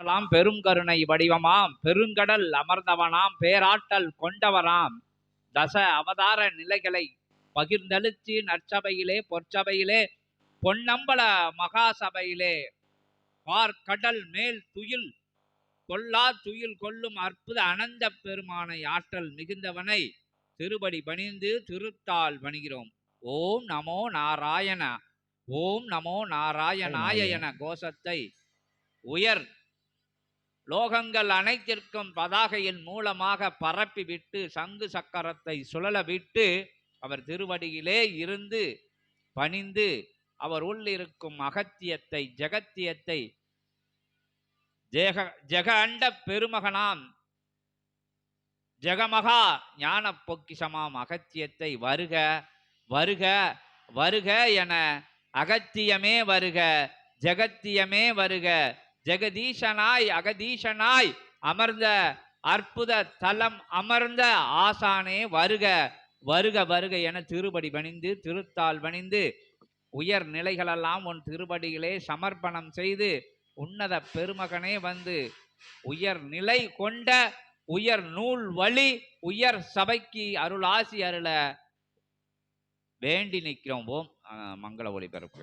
எல்லாம் பெரும் கருணை வடிவமாம். பெருங்கடல் அமர்ந்தவனாம். பேராற்றல் கொண்டவராம். தச அவதார நிலைகளை பகிர்ந்தளித்து நற்சபையிலே பொற்சபையிலே பொன்னம்பல மகாசபையிலே. பார்க்கடல் மேல் துயில் கொல்லா துயில் கொள்ளும் அற்புத அனந்த பெருமானை ஆற்றல் மிகுந்தவனை திருபடி பணிந்து திருத்தால் பணிகிறோம். ஓம் நமோ நாராயண ஓம் நமோ நாராயணாய என கோஷத்தை உயர் லோகங்கள் அனைத்திற்கும் பதாகையின் மூலமாக பரப்பிவிட்டு சங்கு சக்கரத்தை சுழல விட்டு அவர் திருவடியிலே இருந்து பணிந்து அவர் உள்ளிருக்கும் அகத்தியத்தை ஜெகத்தியத்தை ஜெக ஜெக அண்ட பெருமகனாம் ஜெகமகா ஞான பொக்கிஷமாம் அகத்தியத்தை வருக வருக வருக என அகத்தியமே வருக ஜெகத்தியமே வருக ஜெகதீசனாய் அகதீசனாய் அமர்ந்த அற்புத தலம் அமர்ந்த ஆசானே வருக வருக வருக என திருபடி பணிந்து திருத்தால் பணிந்து உயர் நிலைகளெல்லாம் உன் திருபடியிலே சமர்ப்பணம் செய்து உன்னத பெருமகனே வந்து உயர் நிலை கொண்ட உயர் நூல் வழி உயர் சபைக்கு அருளாசி அருள வேண்டி நிற்கிறோம். ஓம் அஹ், மங்கள ஒளிபரப்பு.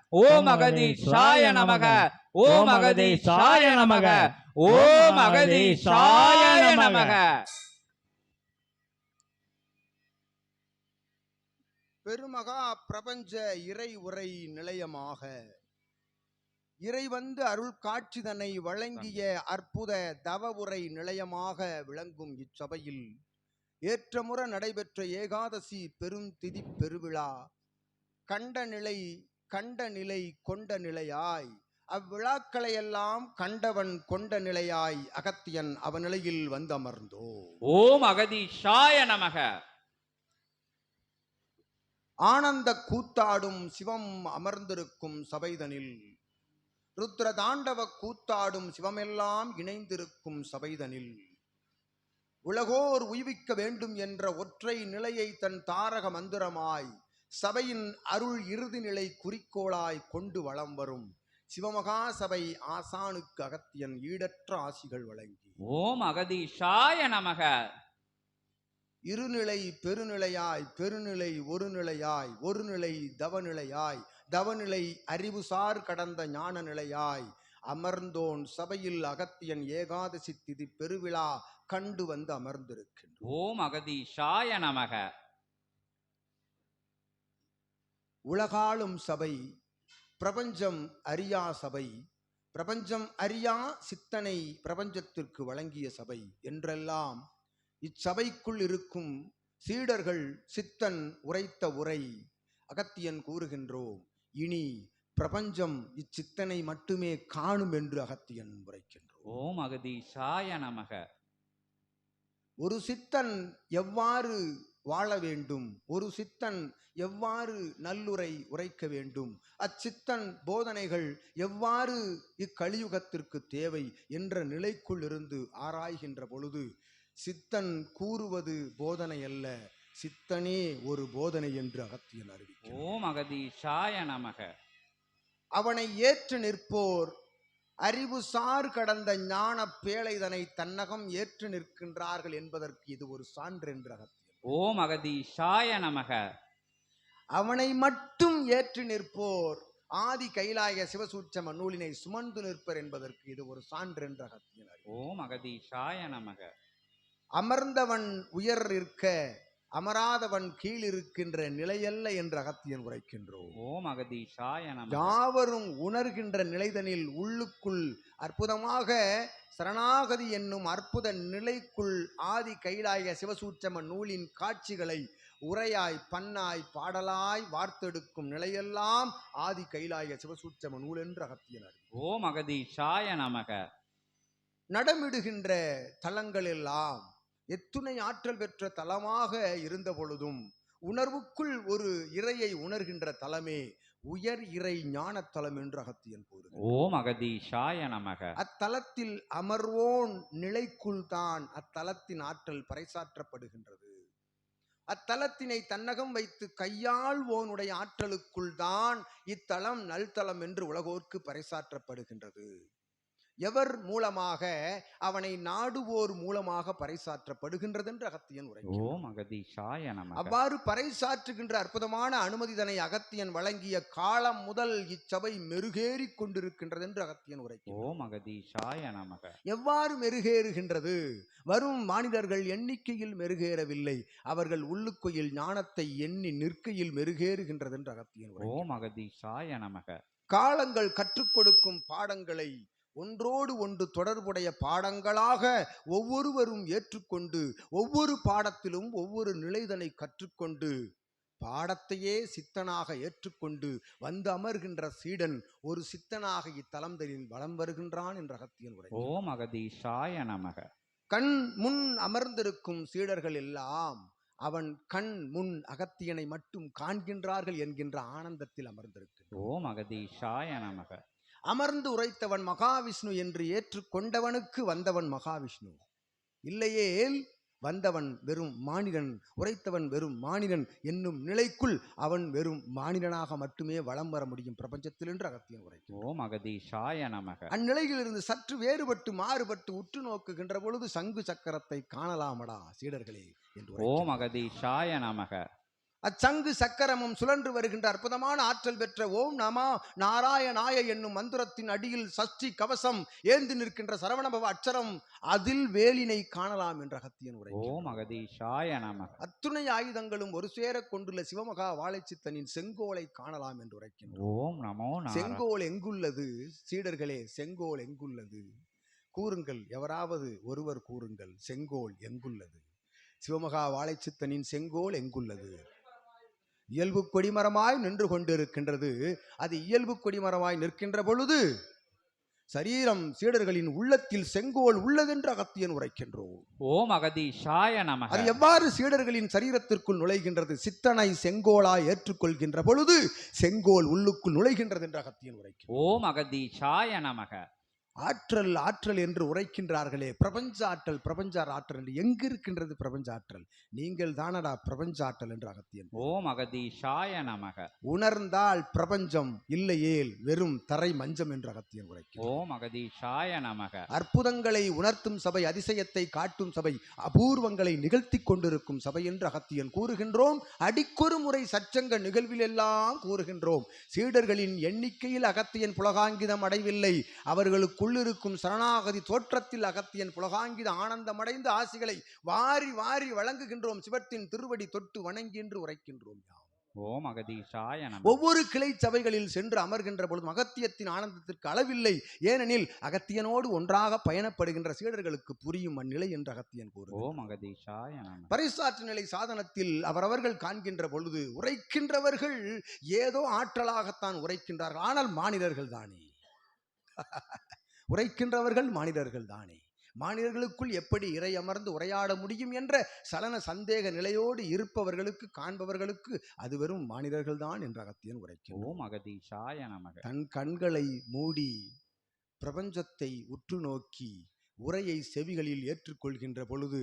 ஓம் அகதீஷாய நமக ஓம் அகதீஷாய நமக ஓம் அகதீஷாய நமக. பெருமகா பிரபஞ்ச இறை உரை நிலையமாக. இறை வந்து அருள் காட்சிதனை வழங்கிய அற்புத தவ உரை நிலையமாக விளங்கும் இச்சபையில் ஏற்றமுற நடைபெற்ற ஏகாதசி பெருந்திதி பெருவிழா. கண்ட நிலை கண்ட நிலை கொண்ட நிலையாய் அவ்விழாக்களையெல்லாம் கண்டவன் கொண்ட நிலையாய் அகத்தியன் அவனிலையில் வந்தமர்ந்தோ. ஓம் அகதீஷாய நமக. ஆனந்த கூத்தாடும் சிவம் அமர்ந்திருக்கும் சபைதனில். ருத்ர தாண்டவ கூத்தாடும் சிவமெல்லாம் இணைந்திருக்கும் சபைதனில். உலகோர் உய்விக்க வேண்டும் என்ற ஒற்றை நிலையை தன் தாரக மந்திரமாய் சபையின் அருள் இறுதி நிலை குறிக்கோளாய் கொண்டு வலம் வரும். சிவமகா சபை ஆசானுக்கு அகத்தியன் ஈடற்ற ஆசிகள் வழங்கி. ஓம் அகதீஷாய நமக. இருநிலை பெருநிலையாய் பெருநிலை ஒரு நிலையாய் ஒரு நிலை தவநிலையாய் தவநிலை அறிவுசார் கடந்த ஞான நிலையாய். அமர்ந்தோன் சபையில் அகத்தியன் ஏகாதசி திதி பெருவிழா கண்டு வந்து அமர்ந்திருக்கின்றோம். ஓம் அகதீஷாய நமக. உலகாளும் சபை பிரபஞ்சம் அறியா சபை பிரபஞ்சம் அறியா சித்தனை பிரபஞ்சத்திற்கு வழங்கிய சபை என்றெல்லாம் இச்சபைக்குள் இருக்கும் சீடர்கள் சித்தன் உரைத்த உரை அகத்தியன் கூறுகின்றோம். இனி பிரபஞ்சம் இச்சித்தனை மட்டுமே காணும் என்று அகத்தியன் உரைக்கின்றோம். ஓம் அகதீஷாய நமக. ஒரு சித்தன் எவ்வாறு வாழ வேண்டும். ஒரு சித்தன் எவ்வாறு நல்லுரை உரைக்க வேண்டும்? அச்சித்தன் போதனைகள் எவ்வாறு இக்கலியுகத்திற்கு தேவை என்ற நிலைக்குள் இருந்து ஆராய்கின்ற பொழுது சித்தன் கூறுவது போதனை அல்ல சித்தனே ஒரு போதனை என்று அகத்தியன் அறிவிக்கிறார் ஓம் அகதீஷாய நமக. அவனை ஏற்று நிற்போர் அறிவு சார் கடந்த ஞான பேழைதனை தன்னகம் ஏற்று நிற்கின்றார்கள் என்பதற்கு இது ஒரு சான்று என்று அகத்தியன் ஓம் அகதீஷாய நமக. அவனை மட்டும் ஏற்று நிற்போர். ஆதி கைலாய சிவசூட்சம நூலினை சுமந்து நிற்பர் என்பதற்கு இது ஒரு சான்று என்று. ஓம் அகதீஷாய நமக. அமர்ந்தவன் உயர் இருக்க அமராதவன் கீழ் இருக்கின்ற நிலையல்ல என்று அகத்தியன் உரைக்கின்றோம். ஓம் அகதீஷாய யாவரும் உணர்கின்ற நிலைதனில் உள்ளுக்குள் அற்புதமாக சரணாகதி என்னும் அற்புத நிலைக்குள் ஆதி கைலாய சிவசூட்சம நூலின் காட்சிகளை உரையாய் பண்ணாய் பாடலாய் வார்த்தெடுக்கும் நிலையெல்லாம் ஆதி கைலாய சிவசூட்சம நூல் என்று அகத்தியனர் ஓம் அகதீஷாய நமக. நடமிடுகின்ற தலங்கள் எல்லாம் எத்துணை ஆற்றல் பெற்ற தலமாக இருந்த பொழுதும் உணர்வுக்குள் ஒரு இறையை உணர்கின்ற தலமே உயர் இறை ஞானத் தலம் என்று அகத்தியன் கூறுகிறார். ஓம் அகதீஷாய நமக. அத்தலத்தில் அமர்வோன் நிலைக்குள் தான் அத்தலத்தின் ஆற்றல் பறைசாற்றப்படுகின்றது. அத்தலத்தினை தன்னகம் வைத்து கையாள்வோனுடைய ஆற்றலுக்குள் தான் இத்தலம் நல்தலம் என்று உலகோர்க்கு பறைசாற்றப்படுகின்றது. எவர் மூலமாக அவனை நாடுவோர் மூலமாக பறைசாற்றப்படுகின்றது என்று அகத்தியன் உரை ஓம் அகதீஷாய அவ்வாறு பறைசாற்றுகின்ற அற்புதமான அனுமதிதனை அகத்தியன் வழங்கிய காலம் முதல் இச்சபை மெருகேறிக் கொண்டிருக்கின்றது என்று அகத்தியன் உரைக்கிறார் ஓம் அகதீஷாய நமக. எவ்வாறு மெருகேறுகின்றது? வரும் மானிடர்கள் எண்ணிக்கையில் மெருகேறவில்லை. அவர்கள் உள்ளுக்குயில் ஞானத்தை எண்ணி நிற்கையில் மெருகேறுகின்றது என்று அகத்தியன் உரை ஓம் அகதீஷாய நமக. காலங்கள் கற்றுக் கொடுக்கும் பாடங்களை ஒன்றோடு ஒன்று தொடர்புடைய பாடங்களாக ஒவ்வொருவரும் ஏற்றுக்கொண்டு ஒவ்வொரு பாடத்திலும் ஒவ்வொரு நிலைதனை கற்றுக்கொண்டு பாடத்தையே சித்தனாக ஏற்றுக்கொண்டு வந்து அமர்கின்ற சீடன் ஒரு சித்தனாக இத்தலந்தலில் வலம் வருகின்றான் என்ற அகத்தியன் உரை ஓம் அகதீஷாய நமக. கண் முன் அமர்ந்திருக்கும் சீடர்கள் எல்லாம் அவன் கண் முன் அகத்தியனை மட்டும் காண்கின்றார்கள் என்கின்ற ஆனந்தத்தில் அமர்ந்திருக்கின்றான் ஓம் அகதீஷாய நமக. அமர்ந்து உரைத்தவன் மகாவிஷ்ணு என்று ஏற்றுக்கொண்டவனுக்கு வந்தவன் மகாவிஷ்ணு. இல்லையேல் வந்தவன் வெறும் மானிடன் உரைத்தவன் வெறும் மானிடன் என்னும் நிலைக்குள் அவன் வெறும் மானிடனாக மட்டுமே வலம் வர முடியும் பிரபஞ்சத்தில் என்று அகத்தியன் உரை ஓம் அகதீஷாய நமக. அந்நிலையிலிருந்து சற்று வேறுபட்டு மாறுபட்டு உற்று நோக்குகின்ற பொழுது சங்கு சக்கரத்தை காணலாமடா சீடர்களே என்று. ஓம் அகதீஷாய நமக. அச்சங்கு சக்கரமும் சுழன்று வருகின்ற அற்புதமான ஆற்றல் பெற்ற ஓம் நமா நாராயணாய என்னும் மந்திரத்தின் அடியில் சஷ்டி கவசம் ஏந்து நிற்கின்ற சரவணபவ அச்சரம் அதில் வேலினை காணலாம் என்ற அகத்தியன் உரை ஓம் அகதீஷாய நமக அத்துணை ஆயுதங்களும் ஒரு சேர கொண்டுள்ள சிவமகா வாழைச்சித்தனின் செங்கோலை காணலாம் என்று உரைக்கின்றோம் ஓம் நமோ செங்கோல் எங்குள்ளது? சீடர்களே செங்கோல் எங்குள்ளது? கூறுங்கள் எவராவது ஒருவர் கூறுங்கள் செங்கோல் எங்குள்ளது? சிவமகா வாழைச்சித்தனின் செங்கோல் எங்குள்ளது? இயல்பு கொடிமரமாய் நின்று கொண்டிருக்கின்றது. அது இயல்பு கொடிமரமாய் நிற்கின்ற பொழுது சரீரம் சீடர்களின் உள்ளத்தில் செங்கோல் உள்ளதென்று அகத்தியன் உரைக்கின்றோம். ஓம் அகதீஷாய நமக. அது எவ்வாறு சீடர்களின் சரீரத்திற்குள் நுழைகின்றது? சித்தனை செங்கோலாய் ஏற்றுக்கொள்கின்ற பொழுது செங்கோல் உள்ளுக்குள் நுழைகின்றது என்று அகத்தியன் உரைக்கின்றார் ஓம் அகதீஷாய நமக. ஆற்றல் ஆற்றல் என்று உரைக்கின்றார்களே. பிரபஞ்ச ஆற்றல் பிரபஞ்ச ஆற்றல் என்று எங்கு இருக்கின்றது பிரபஞ்ச ஆற்றல்? நீங்கள் தானடா பிரபஞ்ச ஆற்றல் என்று அகத்தியன். ஓம் அகதீஷாய நமக. உணர்ந்தால் பிரபஞ்சம் இல்லையேல் வெறும் தரை மஞ்சம் என்று அகத்தியன் உரைக்கிறார். ஓம் அகதீஷாய நமக. அற்புதங்களை உணர்த்தும் சபை அதிசயத்தை காட்டும் சபை அபூர்வங்களை நிகழ்த்தி கொண்டிருக்கும் சபை என்று அகத்தியன் கூறுகின்றோம். அடிக்கொரு முறை சச்சங்க நிகழ்விலெல்லாம் கூறுகின்றோம். சீடர்களின் எண்ணிக்கையில் அகத்தியன் புலகாங்கிதம் அடையவில்லை அவர்களுக்குள்ளிருக்கும் சரணாகதி தோற்றத்தில் அகத்தியன் புலகாங்கித ஆனந்தமடைந்த ஆசிகளை வாரி வாரி வழங்குகின்றோம். சிவத்தின் திருவடி தொட்டு வணங்கி என்று உரைக்கின்றோம் யாம். ஓம் அகதீஷாய ஒவ்வொரு கிளை சபைகளில் சென்று அமர்கின்ற பொழுது அகத்தியத்தின் ஆனந்தத்திற்கு அளவில்லை. ஏனெனில் அகத்தியனோடு ஒன்றாக பயணப்படுகின்ற சீடர்களுக்கு புரியும் அந்நிலை என்று அகத்தியன் கூறுகிறார் ஓம் அகதீஷாய பரிசாற்று நிலை சாதனத்தில் அவரவர்கள் காண்கின்ற பொழுது உரைக்கின்றவர்கள் ஏதோ ஆற்றலாகத்தான் உரைக்கின்றார்கள். ஆனால் மானிடர்கள் தானே. உரைக்கின்றவர்கள் மானிடர்கள் தானே. மானிடர்களுக்குள் எப்படி இறை அமர்ந்து உரையாட முடியும் என்ற சலன சந்தேக நிலையோடு இருப்பவர்களுக்கு காண்பவர்களுக்கு அது வெறும் மானிடர்கள் தான் என்ற அகத்தியன் உரைக்கிறார் ஓம் அகதீஷாய நமக. தன் கண்களை மூடி பிரபஞ்சத்தை உற்று நோக்கி உரையை செவிகளில் ஏற்றுக்கொள்கின்ற பொழுது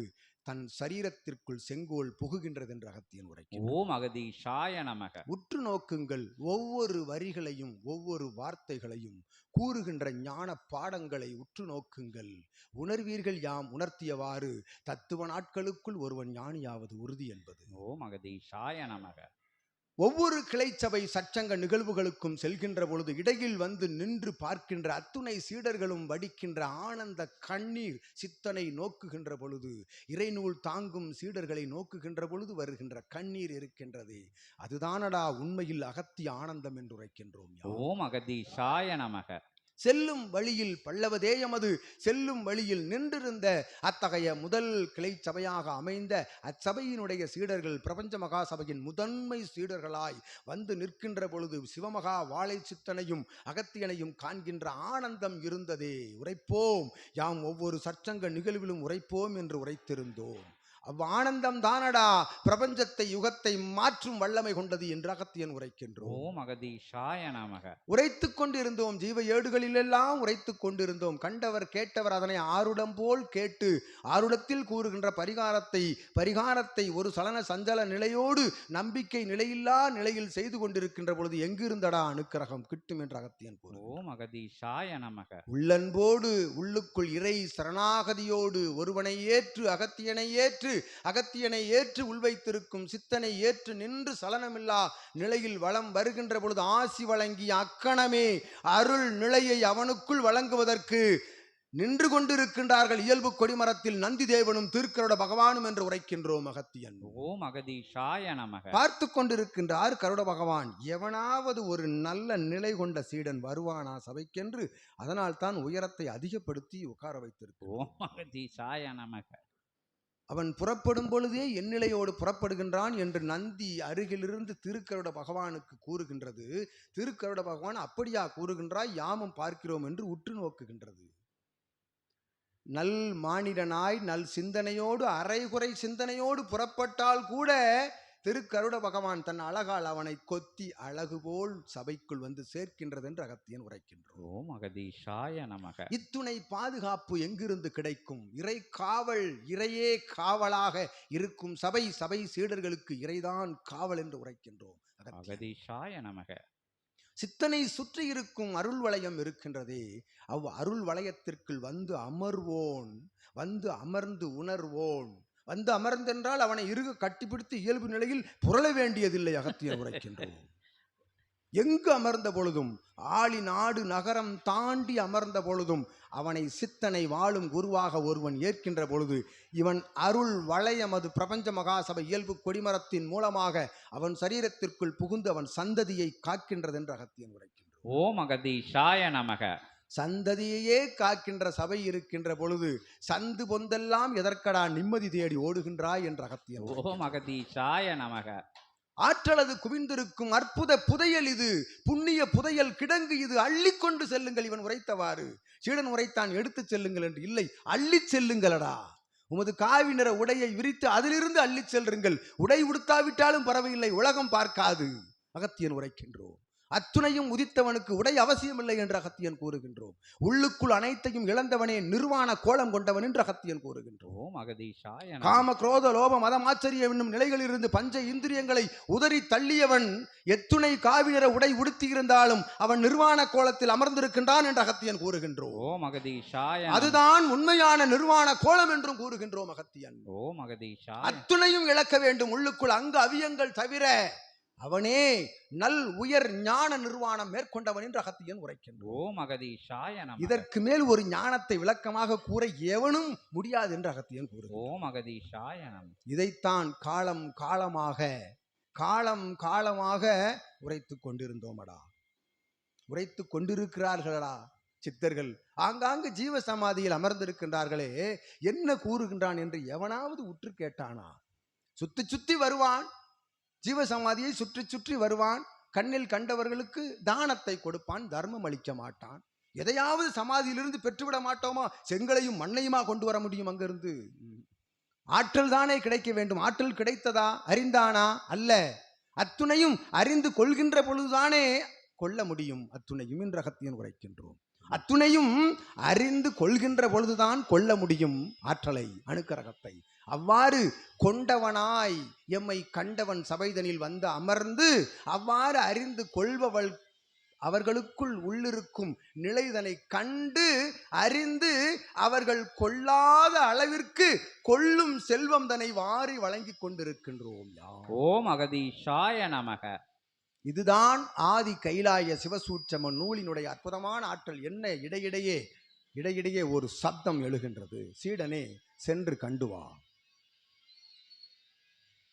தன் சரீரத்திற்குள் செங்கோல் புகுகின்றது என்று அகத்தியன் உரைக்கிறார் ஓம் அகதீஷாய நமக. உற்று நோக்குங்கள் ஒவ்வொரு வரிகளையும் ஒவ்வொரு வார்த்தைகளையும் கூறுகின்ற ஞான பாடங்களை உற்று நோக்குங்கள். உணர்வீர்கள் யாம் உணர்த்தியவாறு தத்துவ நாட்களுக்குள் ஒருவன் ஞானியாவது உறுதி என்பது. ஓம் அகதீஷாய நமக. ஒவ்வொரு கிளைச்சபை சச்சங்க நிகழ்வுகளுக்கும் செல்கின்ற பொழுது இடையில் வந்து நின்று பார்க்கின்ற அத்துணை சீடர்களும் வடிக்கின்ற ஆனந்த கண்ணீர் சித்தனை நோக்குகின்ற பொழுது இறைநூல் தாங்கும் சீடர்களை நோக்குகின்ற பொழுது வருகின்ற கண்ணீர் இருக்கின்றதே. அதுதானடா உண்மையில் அகத்திய ஆனந்தம் என்று உரைக்கின்றோம் ஓம் அகதி சாய நமக. செல்லும் வழியில் பல்லவதே எமது செல்லும் வழியில் நின்றிருந்த அத்தகைய முதல் கிளை சபையாக அமைந்த அச்சபையினுடைய சீடர்கள் பிரபஞ்ச மகா சபையின் முதன்மை சீடர்களாய் வந்து நிற்கின்ற பொழுது சிவமகா வாழை சித்தனையும் அகத்தியனையும் காண்கின்ற ஆனந்தம் இருந்ததே. உரைப்போம். யாம் ஒவ்வொரு சற்சங்க நிகழ்விலும் உரைப்போம் என்று உரைத்திருந்தோம். ஆனந்தம் தானடா பிரபஞ்சத்தை யுகத்தை மாற்றும் வல்லமை கொண்டது என்று அகத்தியன் உரைக்கின்றோம். ஓம் அகதீஷாய நமக. உரைத்துக் கொண்டிருந்தோம் ஜீவ ஏடுகளிலெல்லாம் உரைத்துக் கொண்டிருந்தோம். கண்டவர் கேட்டவர் அதனை ஆருடம் போல் கேட்டு ஆருடத்தில் கூறுகின்ற பரிகாரத்தை பரிகாரத்தை ஒரு சலன சஞ்சல நிலையோடு நம்பிக்கை நிலையில்லா நிலையில் செய்து கொண்டிருக்கின்ற பொழுது எங்கிருந்தடா அணுக்கரகம் கிட்டும் என்ற அகத்தியன் கூறு ஓம் அகதீஷாய நமக. உள்ளன்போடு உள்ளுக்குள் இறை சரணாகதியோடு ஒருவனை ஏற்று அகத்தியனை ஏற்று அகத்தியனை ஏற்று உள்வைத்திருக்கும் சித்தனை ஏற்று நின்று சலனமில்லா நிலையில் வளம் வருகின்ற பொழுது ஆசி வழங்கிய அக்கணமே அருள் நிலையை அவனுக்குள் வழங்குவதற்கு நின்று கொண்டிருக்கின்றார்கள். இயல்பு கொடிமரத்தில் நந்தி தேவனும் திருக்கருட பகவானும் என்று உரைக்கின்றோம் அகத்தியன். ஓம் அகதீஷாய நமக. பார்த்து கொண்டிருக்கின்றார் கருட பகவான். எவனாவது ஒரு நல்ல நிலை கொண்ட சீடன் வருவானா சபைக்கென்று அதனால் தான் உயரத்தை அதிகப்படுத்தி உட்கார வைத்திருக்கிறார். ஓம் அகதீஷாய நமக. அவன் புறப்படும் பொழுதே எந்நிலையோடு புறப்படுகின்றான் என்று நந்தி அருகிலிருந்து திருக்கருட பகவானுக்கு கூறுகின்றது. திருக்கருட பகவான் அப்படியா கூறுகின்றாய்? யாமும் பார்க்கிறோம் என்று உற்று நோக்குகின்றது. நல் மானிடனாய் நல் சிந்தனையோடு அரைகுறை சிந்தனையோடு புறப்பட்டால் கூட திருக்கருட பகவான் தன் அழகால் அவனை கொத்தி அழகு போல் சபைக்குள் வந்து சேர்க்கின்றது என்று அகத்தியன் உரைக்கின்றோம் அகதீஷாய நமக. இத்துணை பாதுகாப்பு எங்கிருந்து கிடைக்கும்? இறை காவல் இறையே காவலாக இருக்கும் சபை சபை சீடர்களுக்கு இறைதான் காவல் என்று உரைக்கின்றோம். அகதீஷாய நமக. சித்தனை சுற்றி இருக்கும் அருள் வளையம் இருக்கின்றதே அவ் அருள் வளையத்திற்குள் வந்து அமர்வோன் வந்து அமர்ந்து உணர்வோன் வந்து அமர்ந்தென்றால் அவனை இறுக கட்டிப்பிடித்து இயல்பு நிலையில் புரள வேண்டியதில்லை அகத்தியர் உரைக்கின்றோம். எங்கு அமர்ந்த பொழுதும் ஆளி நாடு நகரம் தாண்டி அமர்ந்த பொழுதும் அவனை சித்தனை வாழும் குருவாக ஒருவன் ஏற்கின்ற பொழுது இவன் அருள் வளையமது பிரபஞ்ச மகாசபை இயல்பு கொடிமரத்தின் மூலமாக அவன் சரீரத்திற்குள் புகுந்து அவன் சந்ததியை காக்கின்றது என்று அகத்தியன் உரைக்கின்றான். ஓம் அகதீஷாய நமக. சந்ததியையே காக்கின்ற சபை இருக்கின்ற பொழுது சந்து பொந்தெல்லாம் எதற்கடா நிம்மதி தேடி ஓடுகின்றாய் என்று உரைக்கின்றான். ஓம் அகதீஷாய நமக. ஆற்றலது குவிந்திருக்கும் அற்புத புதையல் இது புண்ணிய புதையல் கிடங்கு இது அள்ளிக்கொண்டு செல்லுங்கள் இவன் உரைத்தவாறு. சீடன் உரைத்தான் எடுத்துச் செல்லுங்கள் என்று இல்லை அள்ளிச் செல்லுங்களடா. உமது காவி நிற உடையை விரித்து அதிலிருந்து அள்ளிச் செல்லுங்கள். உடை உடுத்தாவிட்டாலும் பரவாயில்லை உலகம் பார்க்காது. அகத்தியன் உரைக்கின்றோம். அத்துணையும் உதித்தவனுக்கு உடை அவசியமில்லை என்று அகத்தியன் கூறுகின்றோம். உள்ளுக்குள் அனைத்தையும் இழந்தவனே நிர்வாண கோலம் கொண்டவன் என்று அகத்தியன் கூறுகின்றோம். காம குரோத லோப மதம் ஆச்சரியம் என்னும் நிலைகளிலிருந்து பஞ்ச இந்திரியங்களை உதறி தள்ளியவன் எத்துணை காவினர உடை உடுத்தியிருந்தாலும் அவன் நிர்வாண கோலத்தில் அமர்ந்திருக்கின்றான் என்று அகத்தியன் கூறுகின்றோம். அதுதான் உண்மையான நிர்வாண கோலம் என்றும் கூறுகின்றோம் அகத்தியன். ஓம் அகதீஷாய அத்துணையும் இழக்க வேண்டும். உள்ளுக்குள் அங்கு அவியங்கள் தவிர அவனே நல் உயர் ஞான நிர்வாணம் மேற்கொண்டவன் என்று அகத்தியன் நமக. இதற்கு மேல் ஒரு ஞானத்தை விளக்கமாக கூற எவனும் முடியாது என்று அகத்தியன் கூறுகிறான். இதைத்தான் காலம் காலமாக காலம் காலமாக உரைத்து கொண்டிருந்தோமடா. உரைத்து கொண்டிருக்கிறார்களடா சித்தர்கள். ஆங்காங்கு ஜீவ சமாதியில் அமர்ந்திருக்கின்றார்களே என்ன கூறுகின்றான் என்று எவனாவது உற்று கேட்டானா? சுத்தி சுத்தி வருவான் ஜீவ சமாதியை சுற்றி சுற்றி வருவான். கண்ணில் கண்டவர்களுக்கு தானத்தை கொடுப்பான். தர்மம் அளிக்க மாட்டான். எதையாவது சமாதியிலிருந்து பெற்றுவிட மாட்டோமா? செங்கலையும் மண்ணையுமா கொண்டு வர முடியும் அங்கிருந்து? ஆற்றல் தானே கிடைக்க வேண்டும். ஆற்றல் கிடைத்ததா? அறிந்தானா? அல்ல. அத்துணையும் அறிந்து கொள்கின்ற பொழுதுதானே கொள்ள முடியும். அத்துணையும் என்ற அகத்தியன் உரைக்கின்றோம். அத்துணையும் அறிந்து கொள்கின்ற பொழுதுதான் கொள்ள முடியும். ஆற்றலை அணுக்கரகத்தை. அவ்வாறு கொண்டவனாய் எம்மை கண்டவன் சபைதனில் வந்து அமர்ந்து அவ்வாறு அறிந்து கொள்பவள் அவர்களுக்குள் உள்ளிருக்கும் நிலைதனை கண்டு அறிந்து அவர்கள் கொள்ளாத அளவிற்கு கொள்ளும் செல்வம் தன்னை வாரி வழங்கி கொண்டிருக்கின்றோம் ஓம் அகதீஷாய நமக. இதுதான் ஆதி கைலாய சிவசூட்சம நூலினுடைய அற்புதமான ஆற்றல். என்ன? இடையிடையே இடையிடையே ஒரு சப்தம் எழுகின்றது. சீடனே சென்று கண்டு வா.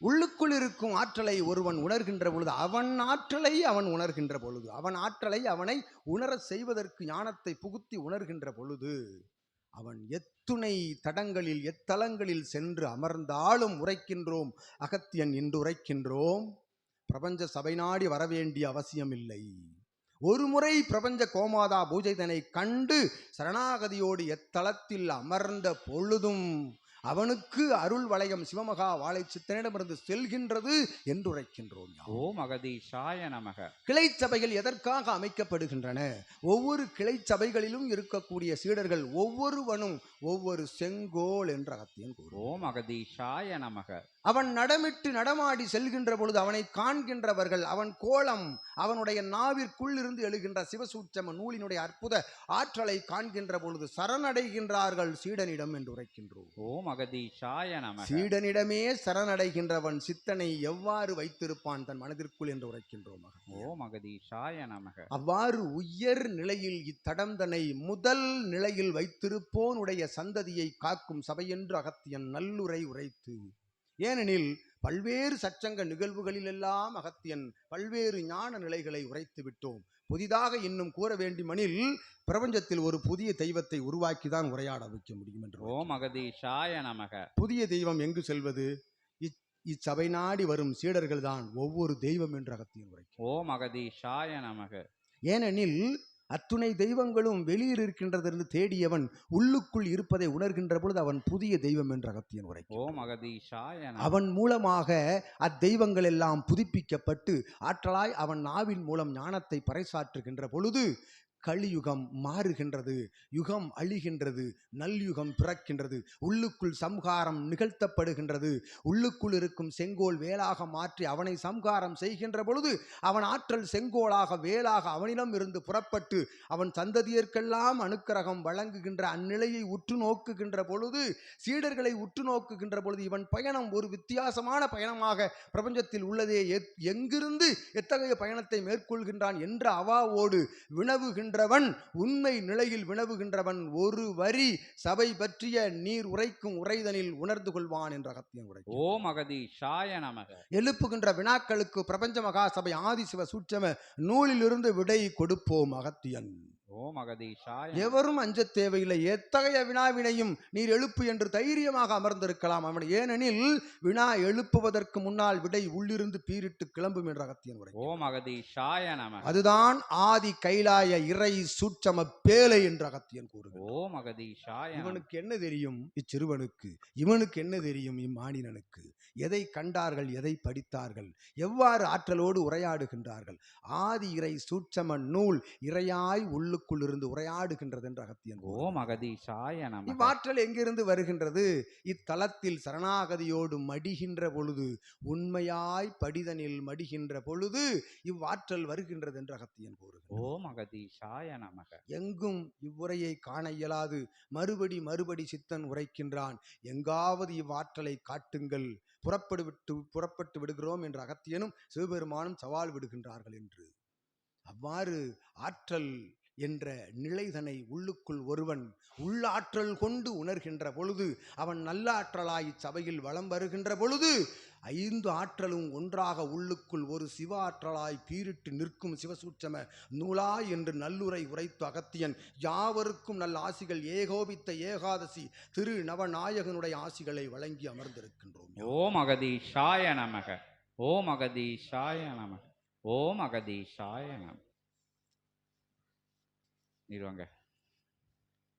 உள்ளுக்குள் இருக்கும் ஆற்றலை ஒருவன் உணர்கின்ற பொழுது அவன் ஆற்றலை அவன் உணர்கின்ற பொழுது அவன் ஆற்றலை அவனை உணரச் செய்வதற்கு ஞானத்தை புகுத்தி உணர்கின்ற பொழுது அவன் எத்துணை தடங்களில் எத்தலங்களில் சென்று அமர்ந்தாலும் உரைக்கின்றோம் அகத்தியன் இன்று உரைக்கின்றோம். பிரபஞ்ச சபை நாடி வரவேண்டிய அவசியமில்லை. ஒருமுறை பிரபஞ்ச கோமாதா பூஜைதனை கண்டு சரணாகதியோடு எத்தலத்தில் அமர்ந்த பொழுதும் அவனுக்கு அருள் வளையம் சிவமகா வாழை சித்தனிடமிருந்து செல்கின்றது என்று உரைக்கின்றோம் யாம். ஓம் அகதீஷாய நமக. கிளை சபைகள் எதற்காக அமைக்கப்படுகின்றன? ஒவ்வொரு கிளை சபைகளிலும் இருக்கக்கூடிய சீடர்கள் ஒவ்வொருவனும் ஒவ்வொரு செங்கோல் என்ற அகத்தியன் கூறும் ஓம் அகதீஷாய நமக. அவன் நடமிட்டு நடமாடி செல்கின்ற பொழுது அவனை காண்கின்றவர்கள் அவன் கோலம் அவனுடைய நாவிற்குள் இருந்து எழுகின்ற சிவசூட்சம நூலினுடைய அற்புத ஆற்றலை காண்கின்ற பொழுது சரணடைகின்றார்கள் சீடனிடம் என்று உரைக்கின்றோம். ஓம் அகதீஷாய நமக. சீடனிடமே சரணடைகின்றவன் சித்தனை எவ்வாறு வைத்திருப்பான் தன் மனதிற்குள் என்று உரைக்கின்றோம். ஓம் அகதீஷாய நமக. அவ்வாறு உயர் நிலையில் இத்தடம் தன்னை முதல் நிலையில் வைத்திருப்போனுடைய சந்ததியை காக்கும் சபையென்று அகத்தியன் நல்லுரை உரைத்து ஏனெனில் பல்வேறு சச்சங்க நிகழ்வுகளிலெல்லாம் அகத்தியன் பல்வேறு ஞான நிலைகளை உரைத்து விட்டோம். புதிதாக இன்னும் கூற வேண்டுமெனில் பிரபஞ்சத்தில் ஒரு புதிய தெய்வத்தை உருவாக்கி தான் உரையாட வைக்க முடியும் என்று ஓம் அகதீஷாய நமக. புதிய தெய்வம் எங்கு செல்வது? இச்- இச்சபை நாடி வரும் சீடர்கள் தான் ஒவ்வொரு தெய்வம் என்று அகத்தியன் உரைக்கும் ஓம் அகதீஷாய நமக. ஏனெனில் அத்துணை தெய்வங்களும் வெளியில் இருக்கின்றதிலிருந்து தேடியவன் உள்ளுக்குள் இருப்பதை உணர்கின்ற பொழுது அவன் புதிய தெய்வம் என்று அகத்தியன் உரைக்கும் ஓம் அகதீஷாய அவன் மூலமாக அத்தெய்வங்கள் எல்லாம் புதுப்பிக்கப்பட்டு ஆற்றலாய் அவன் நாவின் மூலம் ஞானத்தை பறைசாற்றுகின்ற பொழுது கலியுகம் மாறுகின்றது யுகம் அழிகின்றது நல்யுகம் பிறக்கின்றது உள்ளுக்குள் சம்ஹாரம் நிகழ்த்தப்படுகின்றது உள்ளுக்குள் இருக்கும் செங்கோல் வேலாக மாற்றி அவனை சம்ஹாரம் செய்கின்ற பொழுது அவன் ஆற்றல் செங்கோலாக வேலாக அவனிடம் இருந்து புறப்பட்டு அவன் சந்ததியர்க்கெல்லாம் அனுக்கிரகம் வழங்குகின்ற அந்நிலையை உற்று நோக்குகின்ற பொழுது சீடர்களை உற்று நோக்குகின்ற பொழுது இவன் பயணம் ஒரு வித்தியாசமான பயணமாக பிரபஞ்சத்தில் உள்ளதே எங்கிருந்து எத்தகைய பயணத்தை மேற்கொள்கின்றான் என்ற அவாவோடு வினவுகின்ற வினவுகின்றவன் உண்மை நிலையில் வினவுகின்றவன் ஒரு வரி சபை பற்றிய நீர் உரைக்கும் உரைதனில் உணர்ந்து கொள்வான் என்ற அகத்தியன் உரை ஓம் அகதீஷாய நமக. எழுப்புகின்ற வினாக்களுக்கு பிரபஞ்ச மகாசபை ஆதிசிவ சூட்சம நூலிலிருந்து விடை கொடுப்போம் அகத்தியன். ஓம் அகதீஷாய எவரும் அஞ்சத் தேவையில்லை. எத்தகைய வினாவினையும் நீர் எழுப்பு என்று தைரியமாக அமர்ந்திருக்கலாம். அவன் ஏனெனில் வினா எழுப்புவதற்கு முன்னால் விடை உள்ளிருந்து பீரிட்டு கிளம்பும் என்ற அகத்தியன் உரை ஓம் அகதீஷாய நமக அதுதான் ஆதி கைலாய இறை சூட்சம பேலை என்று அகத்தியன் கூறுகிறார் ஓம் அகதீஷாய இவனுக்கு என்ன தெரியும்? இச்சிறுவனுக்கு. இவனுக்கு என்ன தெரியும்? இம்மானினனுக்கு. எதை கண்டார்கள் எதை படித்தார்கள் எவ்வாறு ஆற்றலோடு உரையாடுகின்றார்கள்? ஆதி இறை சூட்சம நூல் இறையாய் உள்ளுக்குள் இருந்து உரையாடுகின்றது என்று அகத்தியன். ஓம் அகதீஷாய நமக. இவ்வாற்றல் எங்கிருந்து வருகின்றது? இத்தலத்தில் சரணாகதியோடு மடிகின்ற பொழுது உண்மையாய் படிதனில் மடிகின்ற பொழுது இவ்வாற்றல் வருகின்றது என்று அகத்தியன் கூறுகிறார் ஓம் அகதீஷாய நமக. எங்கும் இவ்வுரையை காண இயலாது. மறுபடி மறுபடி சித்தன் உரைக்கின்றான். எங்காவது இவ்வாற்றலை காட்டுங்கள். புறப்படு விட்டு புறப்பட்டு விடுகிறோம் என்ற அகத்தியனும் சிவபெருமானும் சவால் விடுகின்றார்கள் என்று. அவ்வாறு ஆற்றல் என்ற நிலைதனை உள்ளுக்குள் ஒருவன் உள்ளாற்றல் கொண்டு உணர்கின்ற பொழுது அவன் நல்லாற்றலாய் சபையில் வலம் வருகின்ற பொழுது ஐந்து ஆற்றலும் ஒன்றாக உள்ளுக்குள் ஒரு சிவ ஆற்றலாய் பீரிட்டு நிற்கும் சிவசூட்சம நூலா என்று நல்லுரை உரைத்து அகத்தியன் யாவருக்கும் நல்ல ஆசிகள் ஏகோபித்த ஏகாதசி திரு நவநாயகனுடைய ஆசிகளை வழங்கி அமர்ந்திருக்கின்றோம். ஓம் அகதீஷாய நமக ஓம் அகதீஷாய நமக ஓம் அகதீஷாய நமக. நிறுவங்க